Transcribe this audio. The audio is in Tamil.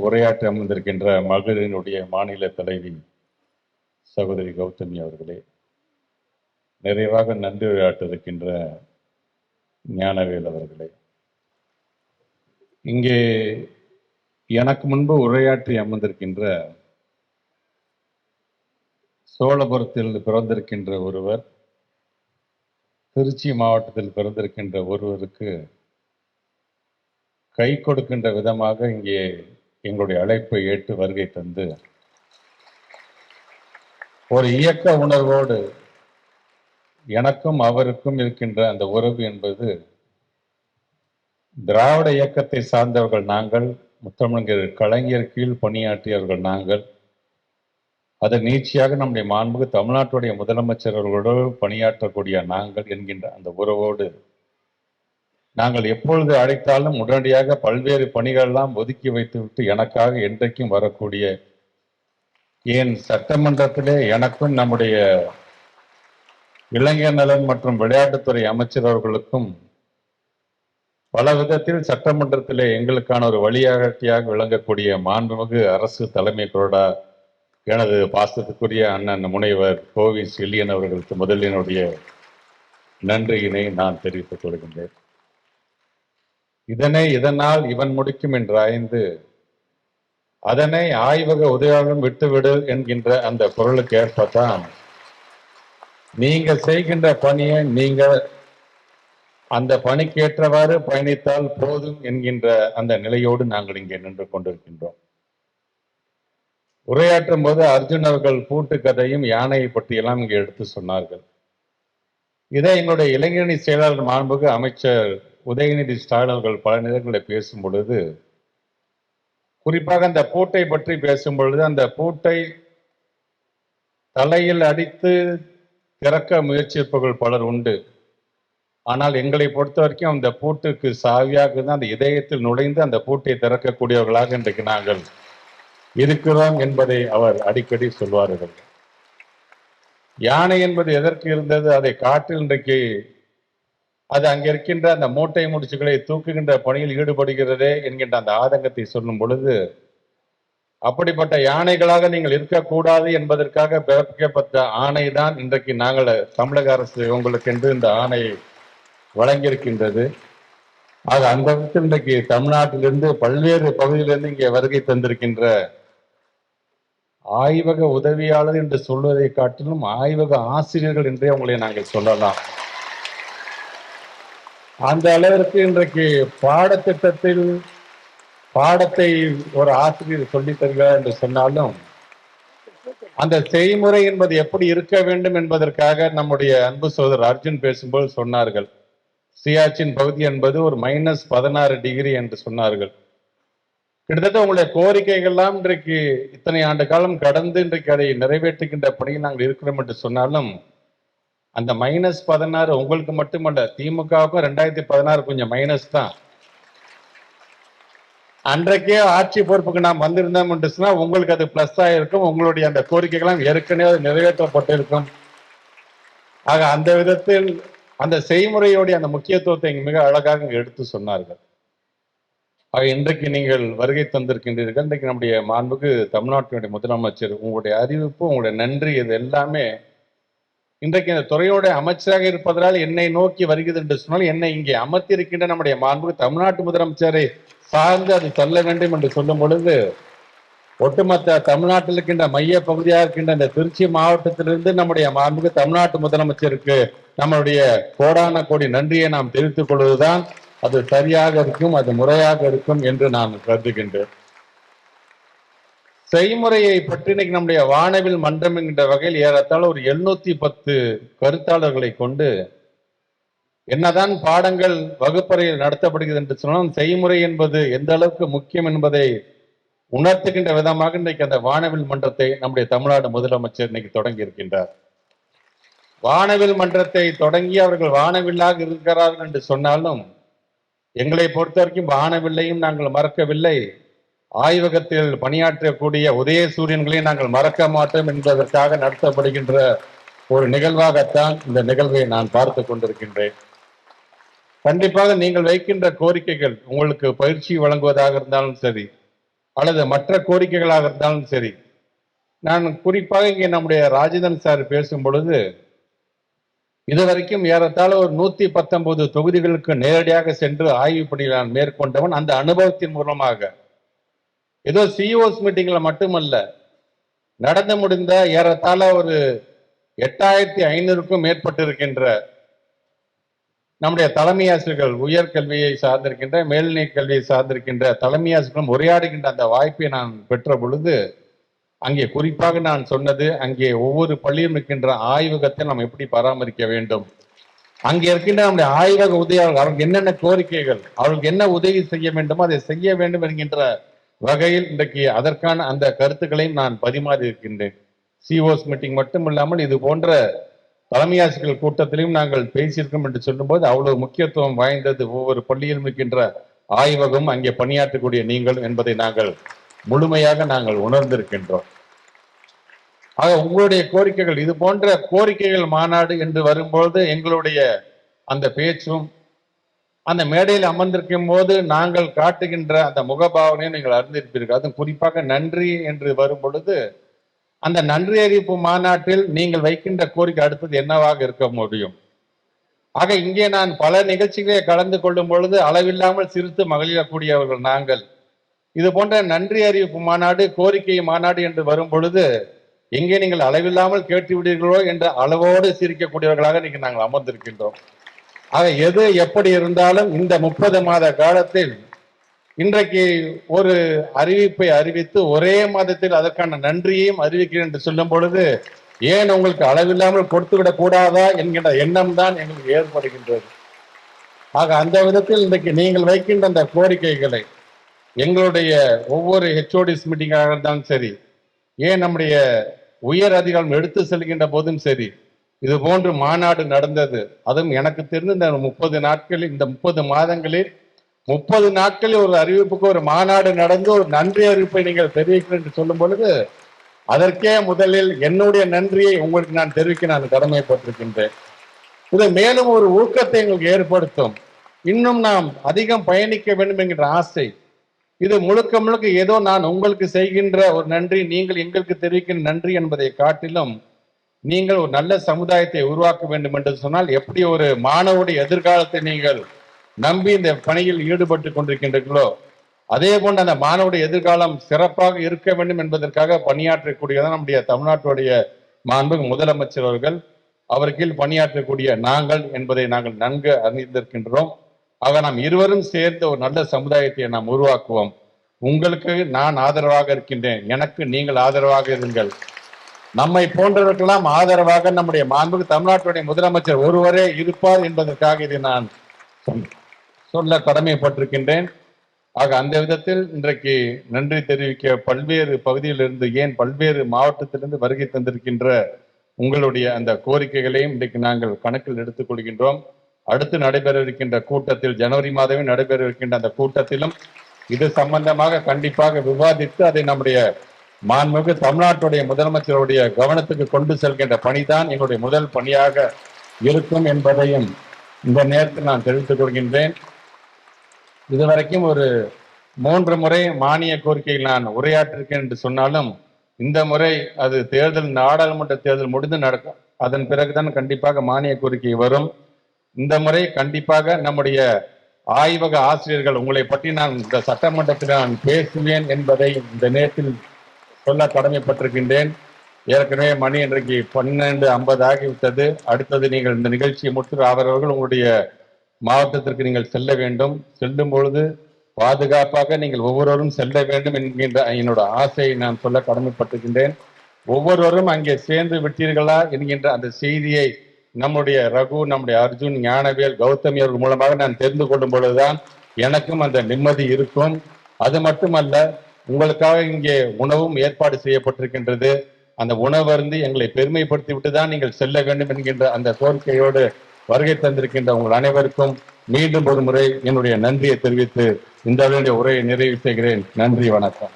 உரையாற்ற அமர்ந்திருக்கின்ற மகளிரினுடைய மாநில தலைவி சகோதரி கௌதமி அவர்களே நிறைவாக நன்றி உரையாற்றிருக்கின்ற ஞானவேல் அவர்களே இங்கே எனக்கு முன்பு உரையாற்றி அமர்ந்திருக்கின்ற சோழபுரத்தில் பிறந்திருக்கின்ற ஒருவர் திருச்சி மாவட்டத்தில் பிறந்திருக்கின்ற ஒருவருக்கு கை கொடுக்கின்ற விதமாக இங்கே எங்களுடைய அழைப்பை ஏற்று வருகை தந்து ஒரு இயக்க உணர்வோடு எனக்கும் அவருக்கும் இருக்கின்ற அந்த உறவு என்பது திராவிட இயக்கத்தை சார்ந்தவர்கள் நாங்கள் முத்தமிழர் கலைஞர் கீழ் பணியாற்றியவர்கள் நாங்கள் அதன் நீட்சியாக நம்முடைய மாண்புக்கு தமிழ்நாட்டுடைய முதலமைச்சர் அவர்களோடு பணியாற்றக்கூடிய நாங்கள் என்கின்ற அந்த உறவோடு நாங்கள் எப்பொழுது அழைத்தாலும் உடனடியாக பல்வேறு பணிகளெல்லாம் ஒதுக்கி வைத்துவிட்டு எனக்காக என்றைக்கும் வரக்கூடிய ஏன் சட்டமன்றத்திலே எனக்கும் நம்முடைய இளைஞர் நலன் மற்றும் விளையாட்டுத்துறை அமைச்சர் அவர்களுக்கும் பல விதத்தில் சட்டமன்றத்திலே எங்களுக்கான ஒரு வழிகாட்டியாக விளங்கக்கூடிய மாண்புமிகு அரசு தலைமை கொறடா எனது பாசத்துக்குரிய அண்ணன் முனைவர் கோவி செல்லியன் அவர்களுக்கு முதலினுடைய நன்றியினை நான் தெரிவித்துக் கொள்கின்றேன். இதனை இதனால் இவன் முடிக்கும் என்று ஆய்ந்து அதனை ஆய்வக உதவியாளரும் விட்டுவிடு என்கின்ற அந்த குரலுக்கு ஏற்பத்தான் நீங்க செய்கின்ற பணியை நீங்க அந்த பணிக்கு ஏற்றவாறு பயணித்தால் போதும் என்கின்ற அந்த நிலையோடு நாங்கள் இங்கே நின்று கொண்டிருக்கின்றோம். உரையாற்றும் போது அர்ஜுன் அவர்கள் பூட்டு கதையும் யானையை பற்றியெல்லாம் இங்கே எடுத்து சொன்னார்கள். இதை எங்களுடைய இளைஞரணி செயலாளர் மாண்புக்கு அமைச்சர் உதயநிதி ஸ்டாலின் அவர்கள் பல நேரங்களில் பேசும் பொழுது குறிப்பாக அந்த பூட்டை பற்றி பேசும் பொழுது அந்த பூட்டை தலையில் அடித்து திறக்க முயற்சிப்பவர்கள் பலர் உண்டு. ஆனால் எங்களை பொறுத்த வரைக்கும் அந்த பூட்டுக்கு சாவியாக தான் அந்த இதயத்தில் நுழைந்து அந்த பூட்டை திறக்கக்கூடியவர்களாக இன்றைக்கு நாங்கள் இருக்கிறோம் என்பதை அவர் அடிக்கடி சொல்வார்கள். யானை என்பது எதற்கு இருந்தது? அதை காட்டில் இன்றைக்கு அது அங்க இருக்கின்ற அந்த மூட்டை முடிச்சுகளை தூக்குகின்ற பணியில் ஈடுபடுகிறதே என்கின்ற அந்த ஆதங்கத்தை சொல்லும் பொழுது அப்படிப்பட்ட யானைகளாக நீங்கள் இருக்கக்கூடாது என்பதற்காக பிறப்பிக்கப்பட்ட ஆணை தான் இன்றைக்கு நாங்கள் தமிழக அரசு உங்களுக்கு என்று இந்த ஆணையை வழங்கியிருக்கின்றது. ஆக அந்த விதத்தில் இன்றைக்கு தமிழ்நாட்டிலிருந்து பல்வேறு பகுதியிலிருந்து இங்கே வருகை தந்திருக்கின்ற ஆய்வக உதவியாளர் என்று சொல்வதை காட்டிலும் ஆய்வக ஆசிரியர்கள் என்றே உங்களை நாங்கள் சொல்லலாம். அந்த அளவிற்கு இன்றைக்கு பாடத்திட்டத்தில் பாடத்தை ஒரு ஆசிரியர் சொல்லித் தருகிறார் என்று சொன்னாலும் அந்த செய்முறை என்பது எப்படி இருக்க வேண்டும் என்பதற்காக நம்முடைய அன்பு சோதர் அர்ஜுன் பேசும்போது சொன்னார்கள். சியாச்சின் பகுதி என்பது ஒரு மைனஸ் பதினாறு டிகிரி என்று சொன்னார்கள். கிட்டத்தட்ட உங்களுடைய கோரிக்கைகள்லாம் இன்றைக்கு இத்தனை ஆண்டு காலம் கடந்து இன்றைக்கு அதை நிறைவேற்றுகின்ற பணியில் நாங்கள் இருக்கிறோம் என்று சொன்னாலும் அந்த மைனஸ் பதினாறு உங்களுக்கு மட்டுமல்ல திமுகவுக்கும் ரெண்டாயிரத்தி பதினாறு கொஞ்சம் மைனஸ் தான். அன்றைக்கே ஆட்சி பொறுப்புக்கு நாம் வந்திருந்தோம் உங்களுக்கு அது பிளஸ் இருக்கும். உங்களுடைய அந்த கோரிக்கைகள்லாம் ஏற்கனவே அது நிறைவேற்றப்பட்டிருக்கும். ஆக அந்த விதத்தில் அந்த செய்முறையுடைய அந்த முக்கியத்துவத்தை இங்கு மிக அழகாக எடுத்து சொன்னார்கள். ஆக இன்றைக்கு நீங்கள் வருகை தந்திருக்கின்றீர்கள். இன்றைக்கு நம்முடைய மாண்புக்கு தமிழ்நாட்டினுடைய முதலமைச்சர் உங்களுடைய அறிவிப்பு உங்களுடைய நன்றி இது எல்லாமே இன்றைக்கு இந்த துறையோட அமைச்சராக இருப்பதனால் என்னை நோக்கி வருகிறது என்று சொன்னால் என்னை இங்கே அமர்த்தியிருக்கின்ற நம்முடைய மாண்புக்கு தமிழ்நாட்டு முதலமைச்சரை சார்ந்து அது சொல்ல வேண்டும் என்று சொல்லும் பொழுது ஒட்டுமொத்த தமிழ்நாட்டில் இருக்கின்ற மைய பகுதியாக இருக்கின்ற இந்த திருச்சி மாவட்டத்திலிருந்து நம்முடைய மாண்புக்கு தமிழ்நாட்டு முதலமைச்சருக்கு நம்மளுடைய கோடான கோடி நன்றியை நாம் தெரிவித்துக் கொள்வதுதான் அது சரியாக இருக்கும் அது முறையாக இருக்கும் என்று நான் கருதுகின்றேன். செய்முறையை பற்றி இன்னைக்கு நம்முடைய வானவில் மன்றம் என்கின்ற வகையில் ஏறத்தாழ ஒரு எழுநூத்தி பத்து கருத்தாளர்களை கொண்டு என்னதான் பாடங்கள் வகுப்பறையில் நடத்தப்படுகிறது என்று சொன்னாலும் செய்முறை என்பது எந்த அளவுக்கு முக்கியம் என்பதை உணர்த்துகின்ற விதமாக இன்றைக்கு அந்த வானவில் மன்றத்தை நம்முடைய தமிழ்நாடு முதலமைச்சர் இன்னைக்கு தொடங்கி இருக்கின்றார். வானவில் மன்றத்தை தொடங்கி அவர்கள் வானவில்லாக இருக்கிறார்கள் என்று சொன்னாலும் எங்களை பொறுத்த வரைக்கும் வானவில்லையும் நாங்கள் மறக்கவில்லை. ஆய்வகத்தில் பணியாற்றக்கூடிய உதயசூரியன்களை நாங்கள் மறக்க மாட்டோம் என்பதற்காக நடத்தப்படுகின்ற ஒரு நிகழ்வாகத்தான் இந்த நிகழ்வை நான் பார்த்து கொண்டிருக்கின்றேன். கண்டிப்பாக நீங்கள் வைக்கின்ற கோரிக்கைகள் உங்களுக்கு பயிற்சி வழங்குவதாக இருந்தாலும் சரி அல்லது மற்ற கோரிக்கைகளாக இருந்தாலும் சரி நான் குறிப்பாக இங்கே நம்முடைய ராஜேந்திரன் சார் பேசும் பொழுது இதுவரைக்கும் ஏறத்தாழ ஒரு நூத்தி பத்தொன்பது தொகுதிகளுக்கு நேரடியாக சென்று ஆய்வு பணியில் நான் மேற்கொண்டவன். அந்த அனுபவத்தின் மூலமாக ஏதோ சிஇஓஸ் மீட்டிங்கில் மட்டுமல்ல நடந்து முடிந்த ஏறத்தாழ ஒரு எட்டாயிரத்தி ஐநூறுக்கும் மேற்பட்டிருக்கின்ற நம்முடைய தலைமை ஆசிரியர்கள் உயர்கல்வியை சார்ந்திருக்கின்ற மேல்நிலை கல்வியை சார்ந்திருக்கின்ற தலைமை ஆசிரியர்களும் உரையாடுகின்ற அந்த வாய்ப்பை நான் பெற்ற பொழுது அங்கே குறிப்பாக நான் சொன்னது அங்கே ஒவ்வொரு பள்ளியும் இருக்கின்ற ஆய்வகத்தை நாம் எப்படி பராமரிக்க வேண்டும்? அங்கே இருக்கின்ற நம்முடைய ஆய்வக உதவியாளர்கள் அவர்களுக்கு என்னென்ன கோரிக்கைகள் அவர்களுக்கு என்ன உதவி செய்ய வேண்டுமோ அதை செய்ய வேண்டும் என்கின்ற வகையில் இன்றைக்கு அதற்கான அந்த கருத்துக்களையும் நான் பரிமாறி இருக்கின்றேன். சிஓஸ் மீட்டிங் மட்டும் இல்லாமல் இது போன்ற தலைமை ஆசிரியர்கள் கூட்டத்திலையும் நாங்கள் பேசியிருக்கோம் என்று சொல்லும்போது அவ்வளவு முக்கியத்துவம் வாய்ந்தது. ஒவ்வொரு பள்ளியிலும் இருக்கின்ற ஆய்வகம் அங்கே பணியாற்றக்கூடிய நீங்கள் என்பதை நாங்கள் முழுமையாக நாங்கள் உணர்ந்திருக்கின்றோம். ஆக உங்களுடைய கோரிக்கைகள் இது போன்ற கோரிக்கைகள் மாநாடு என்று வரும்பொழுது எங்களுடைய அந்த பேச்சும் அந்த மேடையில் அமர்ந்திருக்கும் போது நாங்கள் காட்டுகின்ற அந்த முகபாவனையை நீங்கள் அறிந்திருப்பீர்கள். அதுவும் குறிப்பாக நன்றி என்று வரும் பொழுது அந்த நன்றி அறிவிப்பு மாநாட்டில் நீங்கள் வைக்கின்ற கோரிக்கை அடுத்தது என்னவாக இருக்க முடியும்? ஆக இங்கே நான் பல நிகழ்ச்சிகளை கலந்து கொள்ளும் பொழுது அளவில்லாமல் சிரித்து மகிழக்கூடியவர்கள் நாங்கள். இது போன்ற நன்றி அறிவிப்பு மாநாடு கோரிக்கை மாநாடு என்று வரும் பொழுது எங்கே நீங்கள் அளவில்லாமல் கேட்டு விடுவீர்களோ என்ற அளவோடு சிரிக்கக்கூடியவர்களாக நீங்க நாங்கள் அமர்ந்திருக்கின்றோம். ஆக எது எப்படி இருந்தாலும் இந்த முப்பது மாத காலத்தில் இன்றைக்கு ஒரு அறிவிப்பை அறிவித்து ஒரே மாதத்தில் அதற்கான நன்றியையும் அறிவிக்கிறேன் என்று சொல்லும் பொழுது ஏன் உங்களுக்கு அளவில்லாமல் கொடுத்துவிடக் கூடாதா என்கின்ற எண்ணம் தான் எங்களுக்கு ஏற்படுகின்றது. ஆக அந்த விதத்தில் இன்றைக்கு நீங்கள் வைக்கின்ற அந்த கோரிக்கைகளை எங்களுடைய ஒவ்வொரு ஹெச்ஓடிஸ் மீட்டிங்காக இருந்தாலும் சரி ஏன் நம்முடைய உயர் அதிகாரம் எடுத்து செல்கின்ற போதும் சரி இது போன்று மாநாடு நடந்தது. அதுவும் எனக்கு தெரிந்து இந்த முப்பது நாட்களில் இந்த முப்பது மாதங்களில் முப்பது நாட்களில் ஒரு அறிவிப்புக்கு ஒரு மாநாடு நடந்து ஒரு நன்றி அறிவிப்பை நீங்கள் தெரிவிக்கிறேன் என்று சொல்லும் பொழுது அதற்கே முதலில் என்னுடைய நன்றியை உங்களுக்கு நான் தெரிவிக்க நான் கடமைப்பட்டிருக்கின்றேன். இது மேலும் ஒரு ஊக்கத்தை எங்களுக்கு ஏற்படுத்தும். இன்னும் நாம் அதிகம் பயணிக்க வேண்டும் என்கிற ஆசை. இது முழுக்க முழுக்க ஏதோ நான் உங்களுக்கு செய்கின்ற ஒரு நன்றி நீங்கள் எங்களுக்கு தெரிவிக்கின்ற நன்றி என்பதை காட்டிலும் நீங்கள் ஒரு நல்ல சமுதாயத்தை உருவாக்க வேண்டும் என்று சொன்னால் எப்படி ஒரு மாணவருடைய எதிர்காலத்தை நீங்கள் நம்பி இந்த பணியில் ஈடுபட்டு கொண்டிருக்கின்றீர்களோ அதே போன்று அந்த மாணவருடைய எதிர்காலம் சிறப்பாக இருக்க வேண்டும் என்பதற்காக பணியாற்றக்கூடியதான் நம்முடைய தமிழ்நாட்டுடைய மாண்பு முதலமைச்சர் அவர்கள். அவர் கீழ் பணியாற்றக்கூடிய நாங்கள் என்பதை நாங்கள் நன்கு அறிந்திருக்கின்றோம். ஆக நாம் இருவரும் சேர்ந்து ஒரு நல்ல சமுதாயத்தை நாம் உருவாக்குவோம். உங்களுக்கு நான் ஆதரவாக இருக்கின்றேன். எனக்கு நீங்கள் ஆதரவாக இருங்கள். நம்மை போன்றவர்களெல்லாம் ஆதரவாக நம்முடைய மாண்புக்கு தமிழ்நாட்டுடைய முதலமைச்சர் ஒருவரே இருப்பார் என்பதற்காக இதை நான் சொல்ல கடமைப்பட்டிருக்கின்றேன். ஆக அந்த விதத்தில் இன்றைக்கு நன்றி தெரிவிக்க பல்வேறு பகுதியிலிருந்து ஏன் பல்வேறு மாவட்டத்திலிருந்து வருகை தந்திருக்கின்ற உங்களுடைய அந்த கோரிக்கைகளையும் இன்றைக்கு நாங்கள் கணக்கில் எடுத்துக் கொள்கின்றோம். அடுத்து நடைபெற இருக்கின்ற கூட்டத்தில் ஜனவரி மாதமே நடைபெற இருக்கின்ற அந்த கூட்டத்திலும் இது சம்பந்தமாக கண்டிப்பாக விவாதித்து அதை நம்முடைய மாண்புமிகு தமிழ்நாட்டுடைய முதலமைச்சருடைய கவனத்துக்கு கொண்டு செல்கின்ற பணிதான் எங்களுடைய முதல் பணியாக இருக்கும் என்பதையும் இந்த நேரத்தில் நான் தெரிவித்துக் கொள்கின்றேன். இதுவரைக்கும் ஒரு மூன்று முறை மானிய கோரிக்கையில் நான் உரையாற்றிருக்கேன் என்று சொன்னாலும் இந்த முறை அது தேர்தல் நாடாளுமன்ற தேர்தல் முடிந்து நடக்கும். அதன் பிறகுதான் கண்டிப்பாக மானிய கோரிக்கை வரும். இந்த முறை கண்டிப்பாக நம்முடைய ஆய்வக ஆசிரியர்கள் உங்களை பற்றி நான் இந்த சட்டமன்றத்தில் நான் பேசுவேன் என்பதை இந்த நேரத்தில் சொல்ல கடமைப்பட்டிருக்கின்றேன். ஏற்கனவே மணி இன்றைக்கு பன்னெண்டு ஐம்பது ஆகிவிட்டது. அடுத்தது நீங்கள் இந்த நிகழ்ச்சியை முடித்து அவரவர்கள் உங்களுடைய மாவட்டத்திற்கு நீங்கள் செல்ல வேண்டும். செல்லும் பொழுது பாதுகாப்பாக நீங்கள் ஒவ்வொருவரும் செல்ல வேண்டும் என்கின்ற என்னோட ஆசையை நான் சொல்ல கடமைப்பட்டிருக்கின்றேன். ஒவ்வொருவரும் அங்கே சேர்ந்து விட்டீர்களா என்கின்ற அந்த செய்தியை நம்முடைய ரகு நம்முடைய அர்ஜுன் ஞானவேல் கௌதமி அவர்கள் மூலமாக நான் தெரிந்து கொள்ளும் பொழுதுதான் எனக்கும் அந்த நிம்மதி இருக்கும். அது மட்டுமல்ல உங்களுக்காக இங்கே உணவும் ஏற்பாடு செய்யப்பட்டிருக்கின்றது. அந்த உணவருந்து எங்களை பெருமைப்படுத்தி விட்டு தான் நீங்கள் செல்ல வேண்டும் என்கின்ற அந்த கோரிக்கையோடு வருகை தந்திருக்கின்ற உங்கள் அனைவருக்கும் மீண்டும் ஒரு முறை என்னுடைய நன்றியை தெரிவித்து இந்த அளவுடைய உரையை நிறைவு செய்கிறேன். நன்றி வணக்கம்.